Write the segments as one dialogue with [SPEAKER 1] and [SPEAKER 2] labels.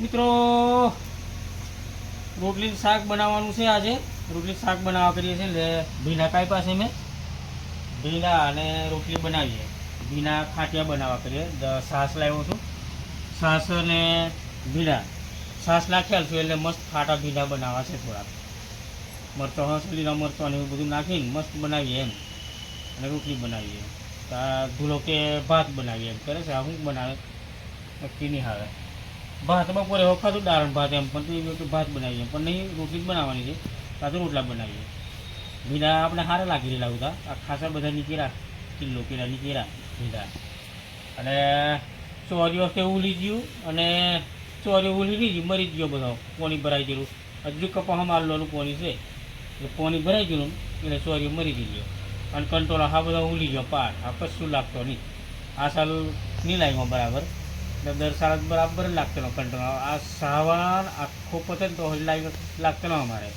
[SPEAKER 1] મિત્રો રોટલી શાક બનાવવાનું છે આજે. રોટલી શાક બનાવવા કરીએ છીએ. એટલે ભીના કાપ્યા પાસે મેં. ભીના અને રોટલી બનાવીએ. ભીના ખાટિયા બનાવવા કરીએ. સાસ લાવ્યો છું. સાસ અને ભીના. સાસ નાખ્યા છું એટલે મસ્ત ખાટા ભીના બનાવવા છે થોડાક. મરચો હસલીના મરતો અને એવું બધું નાખીને મસ્ત બનાવીએ એમ. અને રોટલી બનાવીએ. ધૂલો કે ભાત બનાવીએ એમ. કરે છે. આ શું બનાવે? નક્કી નહીં આવે. ભાત બપોરે વખાતું દાળ ભાત એમ, પણ તો ભાત બનાવીએ પણ નહીં, રોટલી જ બનાવવાની છે. કાં તો રોટલા બનાવીએ. ભીડા આપણે સારા લાગી રહેલા હતા આ ખાસા બધા નીકળ્યા કિલ્લો કિલા નીકળ્યા ભીડા. અને ચોરી વખતે ઉલી ગયું અને ચોરી ઉલી નહીં મરી ગયો બધો. પોણી ભરાઈ ગયેલું. હજુ કપામાં મારવાનું પોણી છે. એટલે પોણી ભરાઈ ગયેલું એટલે ચોરી મરી ગયો. અને કંટ્રોલ આ બધા ઉલી ગયો પાર. આ કશું લાગતો નહીં. આ સાલ નહીં લાગ્યો બરાબર. એટલે દર સાડા જ બરાબર લાગતો કંટ્રોલ આ સાવન આખો પતન તો લાગ લાગતો ન અમારે.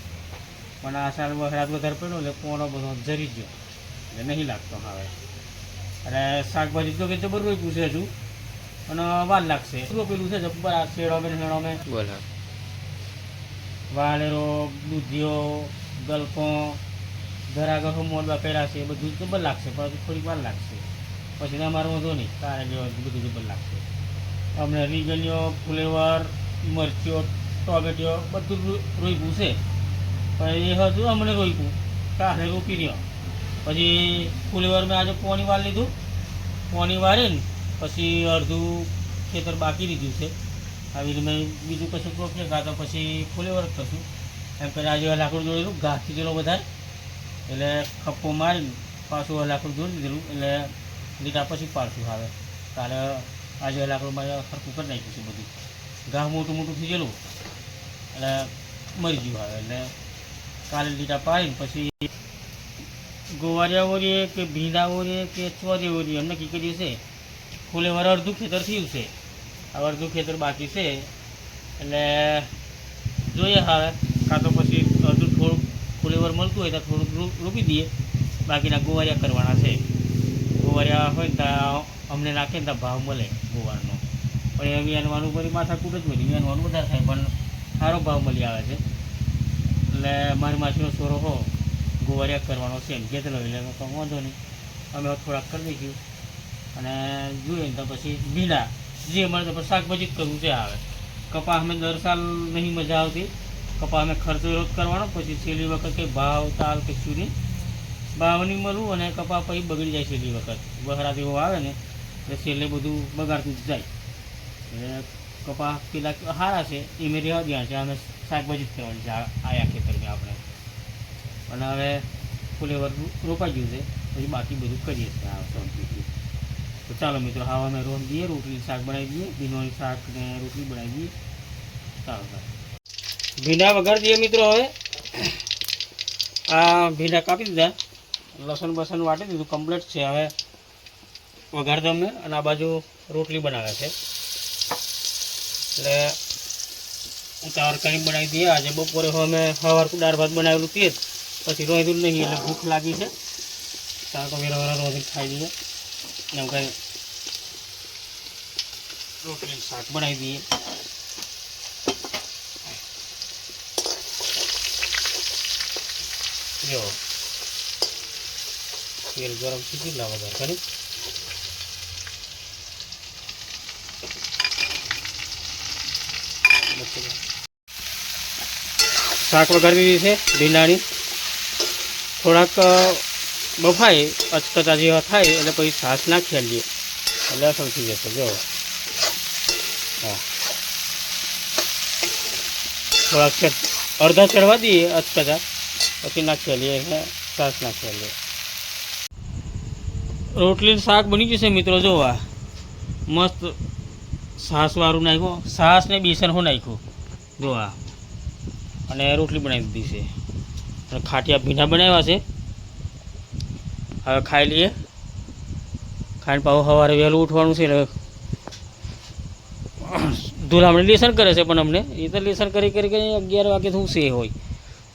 [SPEAKER 1] પણ આ સાલ વખરાત વધારે પડ્યો એટલે પોણો બધો જરી ગયો. એટલે નહીં લાગતો હવે. અને શાકભાજી તો કે જબર પૂછે હજુ. અને વાર લાગશે. રોપેલું છે? જબ્બર આ શેડો મેં શેડો મેં
[SPEAKER 2] બોલો.
[SPEAKER 1] વાલેરો દૂધિયો ગલકો ધરાગર મોડવા કર્યા છે. બધું જબર લાગશે. પણ થોડીક વાર લાગશે. પછી અમારો વાંધો નહીં. તારે બધું જબર લાગશે. અમને રીંગણીઓ ફુલેવર, મરચીઓ ટોમેટીઓ બધું રોપ્યું છે. પણ એ હતું અમને રોપ્યું કાંઠે રોપી રહ્યો. પછી ફુલેવર મેં આજે પોણી વાર લીધું. પોણી વારીને પછી અડધું ખેતર બાકી લીધું છે. આવી રીતે મેં બીજું કશું રોપીએ કાં તો પછી ફુલેવર કરશું એમ કરીને આજે લાકડું જોડેલું, ઘાસ દીધેલો વધારે એટલે ખપ્પો મારીને પાછું લાકડું જોડી દીધેલું. એટલે લીધા પછી પાડશું હવે. કાલે આજે લાકડું સરખું કરી નાખ્યું છે બધું. ઘાસ મોટું મોટું થઈ ગયેલું. એટલે મરી ગયું હવે. એટલે કાલે લીટા પાડીને પછી ગોવારિયા ઓરીએ કે ભીંડા ઓરીએ કે ચોરી ઓરીએ એમને કી કર્યું છે. ફુલેવર અડધું ખેતર થયું છે. હવે અડધું ખેતર બાકી છે. એટલે જોઈએ હવે. કાં તો પછી અડધું થોડુંક ફૂલેવર મળતું હોય તો થોડુંક રોપી દઈએ. બાકીના ગોવારિયા કરવાના છે. ગોવારિયા હોય ને ત્યાં અમને નાખે ને ત્યાં ભાવ મળે. ગોવારનો પણ એ વેનવાનું માથા માથાકૂટ જ બધી વેનવાનું વધારે થાય, પણ સારો ભાવ મળી આવે છે. એટલે મારી માસીનો છોરો હો, ગોવારિયા કરવાનો છે એમ. કહેતો એટલે તો વાંધો નહીં. અમે થોડાક કરી દઈશું અને જોઈએ ને તો પછી ભીંડા જે મળે તો શાકભાજી જ કરવું છે આવે. કપા અમે દર સાલ નહીં મજા આવતી. કપા અમે ખર્ચો વિરોધ કરવાનો, પછી છેલ્લી વખત કંઈ ભાવ, તાલ કશું નહીં ભાવ નહીં મળવું અને કપા પછી બગડી જાય છેલ્લી વખત. વહરાત એવો આવે ને એટલે છેલ્લે બધું બગાડતું જાય. એટલે કપા પેલા સારા છે, એ મેં રહેવા ગયા છે અને શાકભાજી જ કરવાની છે આયા ખેતરમાં આપણે. અને હવે ફુલેવર રોપાઈ ગયું છે, પછી બાકી બધું કરીએ છીએ તો ચાલો મિત્રો હા અમે રોન દઈએ રોટલી શાક બનાવી દઈએ ભીનોની શાક ને રોટલી બનાવી દઈએ. ચાલો ચાલો ભીંડા વઘાર દઈએ મિત્રો હવે. આ ભીંડા કાપી દીધા. લસણ બસણ વાટી દીધું કમ્પ્લીટ છે. હવે વઘાર દઉં અને આ બાજુ રોટલી બનાવે છે. એટલે ઉતાવળ કરીને બનાવી દઈએ. આજે બપોરે હવે અમે સવાર દાળ ભાત બનાવેલું તે જ. પછી રોધું નહીં, એટલે ભૂખ લાગી છે. ત્યાં તો વેરા રોધી ખાઈ દઈએ એમ કંઈ રોટલી શાક બનાવી દઈએ. જો, તેલ ગરમ થઈ દર લાવો વધારે કરી શાક વઘારી દીધી છે, ભીંડાની. થોડાક બફાય, અચકચા જેવા થાય, એટલે પછી છાશ નાખી આવીએ એટલે થઈ જશે, જો. હા. થોડાક ચડ અડધા ચડવા દઈએ અચકચા. પછી નાખી આવીએ છાશ નાખી આવીએ રોટલી શાક બની જશે મિત્રો, જોવા. મસ્ત છાશવાળું નાખ્યું. છાશ ને બેસન હું નાખ્યું. જોવા. અને રોટલી બનાવી દીધી છે. અને ખાટિયા ભીંડા બનાવ્યા છે. હવે ખાઈ લઈએ. ખાઈને પાછું સવારે વહેલું ઉઠવાનું છે એટલે ધૂલામણી લેસન કરે છે પણ અમને. એ તો લેસન કરી કરી કરી અગિયાર વાગે શું છે હોય.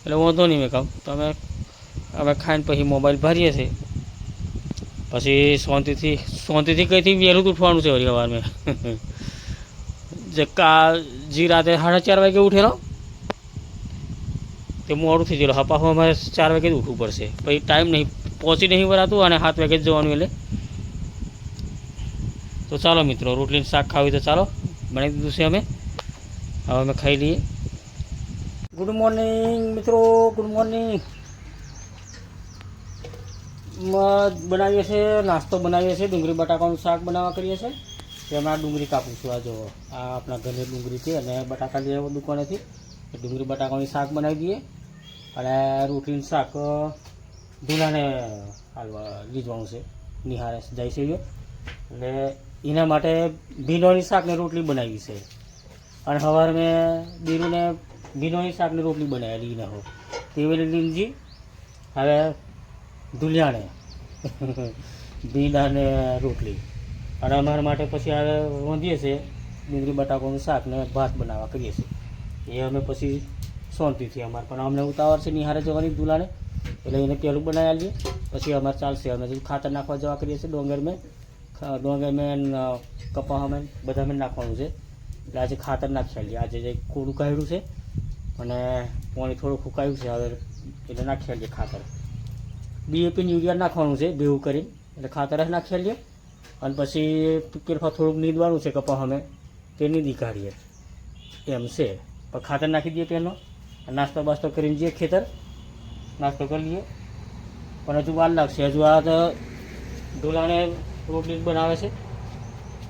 [SPEAKER 1] એટલે વાંધો નહીં મેં કહું. તમે અમે ખાઈને પછી મોબાઈલ ભરીએ છીએ. પછી શાંતિથી શાંતિથી કંઈથી વહેલું ઉઠવાનું છે વળી સવારમાં જે કા જી રાતે સાડા ચાર વાગે ઉઠેલો તે મોડું થઈ ગયેલું હપા અમારે ચાર વાગે જ ઉઠવું પડશે. પછી ટાઈમ નહીં, પહોંચી નહીં વરાતું અને સાત વાગે જ જવાનું એટલે. તો ચાલો મિત્રો રોટલી શાક ખાવી તો ચાલો, બનાવી દીધું છે અમે. હવે અમે ખાઈ લઈએ. ગુડ મોર્નિંગ મિત્રો ગુડ મોર્નિંગ બનાવીએ છીએ નાસ્તો બનાવીએ છીએ ડુંગળી બટાકાનું શાક બનાવવા કરીએ છીએ તેમાં ડુંગળી કાપું છું આ જો, આ આપણા ઘરની ડુંગળી છે અને બટાકા લઈ આવ્યો દુકાનેથી. ડુંગળી બટાકાનું શાક બનાવી દઈએ. અને રોટલીનું શાક, દુલાને હાલવા લીધવાનું છે. નિહારે જાય છે એટલે એના માટે ભીંડોની શાકને રોટલી બનાવી છે. અને સવારે મેં બીરુને ભીંડોની શાકની રોટલી બનાવેલી એને હો. તેવી લીલજી હવે દુલિયાને. ભીંડાને રોટલી. અને અમારા માટે પછી હવે રોંધીએ છીએ ડુંગળી બટાકાનું શાક ને ભાત બનાવવા કરીએ છીએ એ અમે પછી શાંતિથી અમારે. પણ અમને ઉતાવળ છે નિહારે જવાની દુલાને. એટલે એને પહેલું બનાવી આવીએ પછી અમારે ચાલશે. અમે ખાતર નાખવા જવા કરીએ છીએ ડોંગર મેં ડોંગર મેં ન, કપા અમે બધા મેં નાખવાનું છે. એટલે આજે ખાતર નાખી આવીએ આજે જે કોરું કાઢ્યું છે અને પાણી થોડું ફૂંકાયું છે. હવે એટલે નાખી આવીએ ખાતર. ડીએપી યુરિયા નાખવાનું છે ભેવું કરીને. એટલે ખાતર જ નાખી આવીએ અને પછી પેરફા થોડુંક નીંદવાનું છે કપા અમે તે નીંદી કાઢીએ. એમ છે. પણ ખાતર નાખી દઈએ પહેલો નાસ્તો બાસ્તો કરીને જઈએ ખેતર. નાસ્તો કરી લઈએ. પણ હજુ વાર લાગશે. હજુ આ તો ઢોલાને રોટલી બનાવે છે.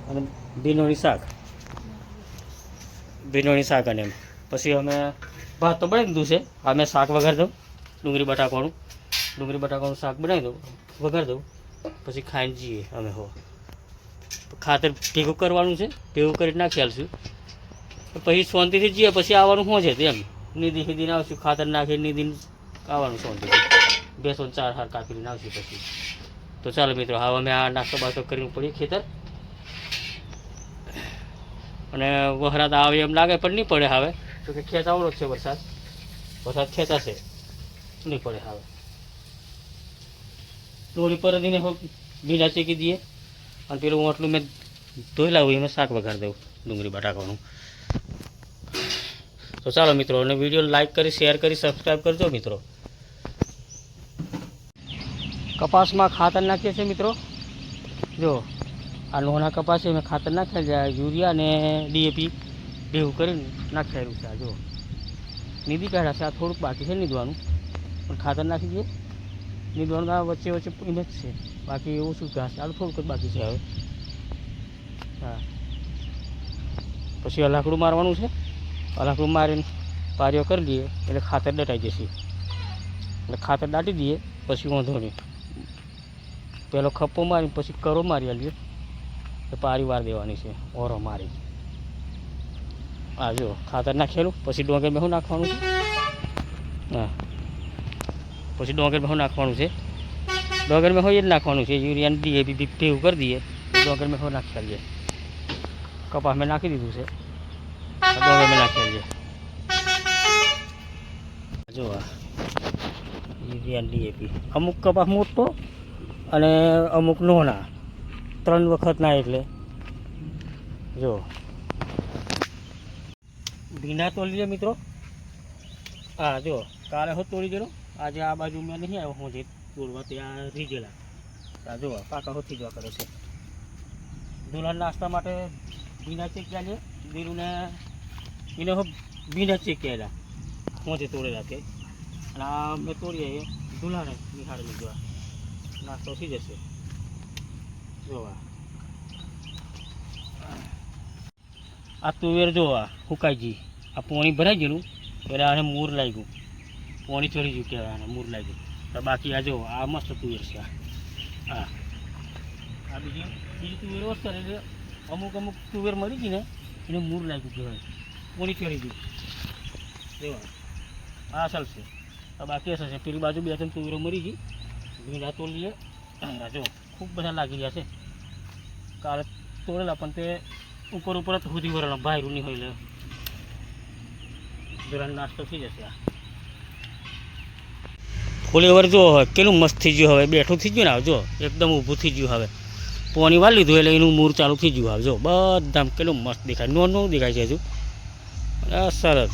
[SPEAKER 1] અને ભીનોની શાક. ભીનોની શાક અને એમ. પછી અમે ભાત તો બનાવી દીધું છે. અમે શાક વઘાર દઉં. ડુંગળી બટાકાનું. ડુંગળી બટાકાનું શાક બનાવી દઉં. વઘાર દઉં. પછી ખાઈને જઈએ અમે હો. ખાતર ભેગું કરવાનું છે. ભેગું કરી નાખી આલશું. પછી શાંતિથી જઈએ. પછી આવવાનું શું છે તેમ નીધી હીધીને આવશું, ખાતર નાખી નિધિ આવવાનું શાંતિથી બેસો ને ચાર હાર કાપીને આવશું પછી. તો ચાલો મિત્રો, હવે અમે આ નાસ્તો બાસ્તો કરીને પડીએ ખેતર. અને વહરાત આવે એમ લાગે પણ નહીં પડે હવે. તો કે ખેત આવડો છે વરસાદ. વરસાદ ખેંચાશે નહીં પડે હવે. ડોળી પર દીને ભીડા ચેકી દઈએ. અને પેલું ઓટલું મેં ધોઈ લાવું એમાં શાક વઘાર દઉં ડુંગળી બટાકાનું. તો ચાલો મિત્રો, અને વીડિયો લાઈક કરી શેર કરી સબસ્ક્રાઈબ કરજો મિત્રો. કપાસમાં ખાતર નાખીએ છીએ મિત્રો. જો, આ લોના કપાસ છે મેં ખાતર નાખ્યા છે યુરિયા અને ડીએપી ભેગું કરીને નાખેલું છે આ, જો. નીંદી કાઢ્યા છે, આ થોડુંક બાકી છે નીંદવાનું. પણ ખાતર નાખી દઈએ. નીંદવાનું આ વચ્ચે વચ્ચે એમ જ છે. બાકી ઓછું ઘાસ આ થોડુંક બાકી છે હવે. હા. પછી આ લાકડું મારવાનું છે. આ લાકડું મારીને પારીઓ કરી દઈએ, એટલે ખાતર દટાઈ જશે. એટલે ખાતર દાટી દઈએ, પછી વાંધો નહીં. પહેલો ખપ્પો મારી પછી કરો મારી આલીએ તો પારી વાર દેવાની છે, ઓરો મારી. હા જો, ખાતર નાખેલું, પછી ડોંગર શું નાખવાનું છે. હા. પછી ડોંગર શું નાખવાનું છે. ડોંગર મેં હોય જ નાખવાનું છે, યુરિયાને ડીએપી બી ભેગું કરી દઈએ ડોંગર મેં હોય નાખી આવીએ કપાસ મેં નાખી દીધું છે. આ. ડોંગર મેં નાખી જો ડીએપી અમુક કપાસ મોટો અને અમુક નોના ત્રણ વખત ના એટલે. જો. ભીંડા તોલી મિત્રો. હા જો, કાલે હું તોડી ગયેલો આજે આ બાજુ મેં નહીં આવ્યો હું જે તોડવા ત્યાં ગયેલા. આ જો પાકા હોથી જવા કરે છે. દુલ્હન નાસ્તા માટે ભીંડા ચેક્યા છે. દીરુને એને હવે ભીંડા ચેક હું જે તોડેલા તે અને આ મેં તોડીએ એ દુલ્હાને નિહાળેલી જોવા. નાસ્તો થઈ જશે. જોવા. આ તુવેર જોવા, હુકાઈજી. આ પોણી ભરાઈ ગયેલું. એટલે આને મૂર લાગ્યું. પોણી ચડી ગયું કહેવાય આને, મૂર લાગ્યું. તો બાકી આ જો, આ મસ્ત તુવેર છે હા. આ બીજી બીજી તુવેર વસ્તુ એટલે અમુક અમુક તુવેર મરી ગઈ ને, એને મૂર લાગ્યું કહેવાય. ગયું જોવા આ અસલ છે. બાકી અસલ છે. પેલી બાજુ બે ત્રણ તુવેરો મરી ગઈ. ભીંડા તોડીએ જો, ખૂબ બધા લાગી રહ્યા છે. કાલે તોડેલા, પણ તે ઉપર ઉપર જ સુધી વરણ બહાર નહીં હોય જરા નાસ્તો થઈ જશે આ. ફુલેવર જો હવે, કેટલું મસ્ત થઈ ગયું હવે. બેઠું થઈ ગયું ને આવજો એકદમ ઊભું થઈ ગયું હવે. પોણી વાર લીધું એટલે એનું મૂળ ચાલુ થઈ ગયું આવજો બધા કેટલું મસ્ત દેખાય. નોન નો દેખાય છે હજુ. સરસ.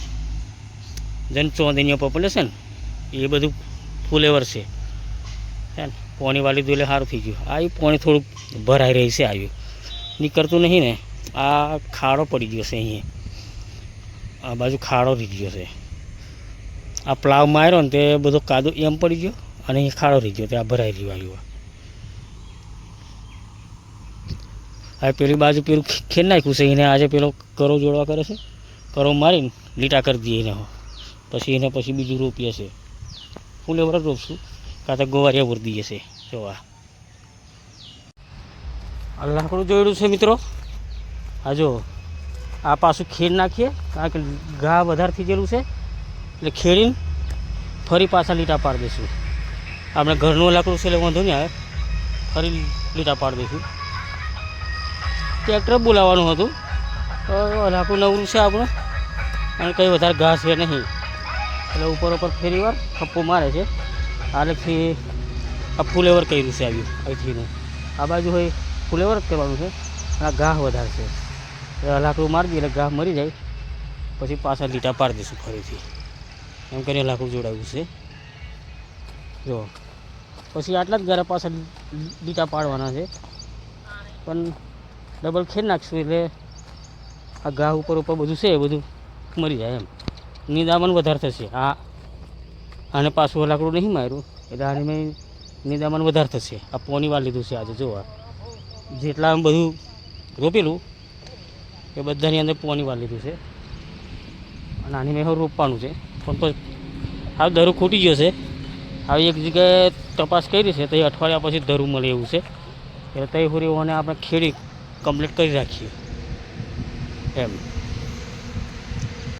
[SPEAKER 1] જેમ ચોંદનીય પોપ્યુલેશન એ બધું ફૂલેવર છે. હે ને? પોણી વાર દુલે સારું થઈ ગયું. આ પોણી થોડુંક ભરાઈ રહી છે આવ્યું નીકળતું નહીં ને. આ ખાડો પડી ગયો છે અહીંયા. આ બાજુ ખાડો રહી ગયો છે. આ પ્લાવ માર્યો ને તે બધો કાદો એમ પડી ગયો અને અહીં ખાડો રહી ગયો. તે આ ભરાઈ રહ્યું આવ્યું. હવે પેલી બાજુ પેલું ખેડ નાખ્યું છે. એને આજે પેલો કરો જોડવા કરે છે. કરો મારીને લીટા કરી દઈએ એને પછી એને પછી બીજું રોપીએ છે. ફૂલ એવર રોપશું. કાં તો ગોવારિયા વર દઈએ છે જોવા આ લાકડું જોયેલું છે મિત્રો? આ જો. આ પાછું ખેડ નાખીએ. કારણ કે ઘા વધારે થઈ ગયેલું છે. એટલે ખેડીને ફરી પાછા લીટા પાડી દઈશું. આપણે ઘરનું લાકડું છે એટલે વાંધો નહીં આવે. ફરી લીટા પાડી દઈશું. ટ્રેક્ટર બોલાવવાનું હતું. લાકડું નવરું છે આપણું. અને કંઈ વધારે ઘાસ છે નહીં. એટલે ઉપર ઉપર ફેરી વાર ખપ્પો મારે છે. આલેથી આ ફૂલેવર કર્યું છે આવ્યું, અહીંથીનું. આ બાજુ હોય ફૂલેવર જ કરવાનું છે. અને આ ઘાસ વધારે છે. લાકડું મારી દઈએ એટલે ઘાસ મરી જાય. પછી પાછા લીટા પાડી દઈશું ફરીથી. એમ કરીને લાકડું જોડાવ્યું છે. જો. પછી આટલા જ ઘરે પાછા લીટા પાડવાના છે. પણ ડબલ ખેર નાખશું એટલે આ ઘા ઉપર ઉપર બધું છે, બધું મરી જાય એમ. નિદામણ વધારે થશે. આ આને પાછું લાકડું નહીં માર્યું. એટલે આને મેં નિદામણ વધારે થશે. આ પોની વાર લીધું છે આજે, જોવા. જેટલા આમ બધું રોપેલું, એ બધાની અંદર પોની વાર લીધું છે. અને આની મેં રોપવાનું છે. પણ તો આ દરું ખૂટી ગયો છે. હવે એક જગ્યાએ તપાસ કરી છે. તો એ અઠવાડિયા પછી ધરું મળે એવું છે. એટલે તઈ હુરી ઓને આપણે ખેડી કમ્પ્લીટ કરી રાખીએ. એમ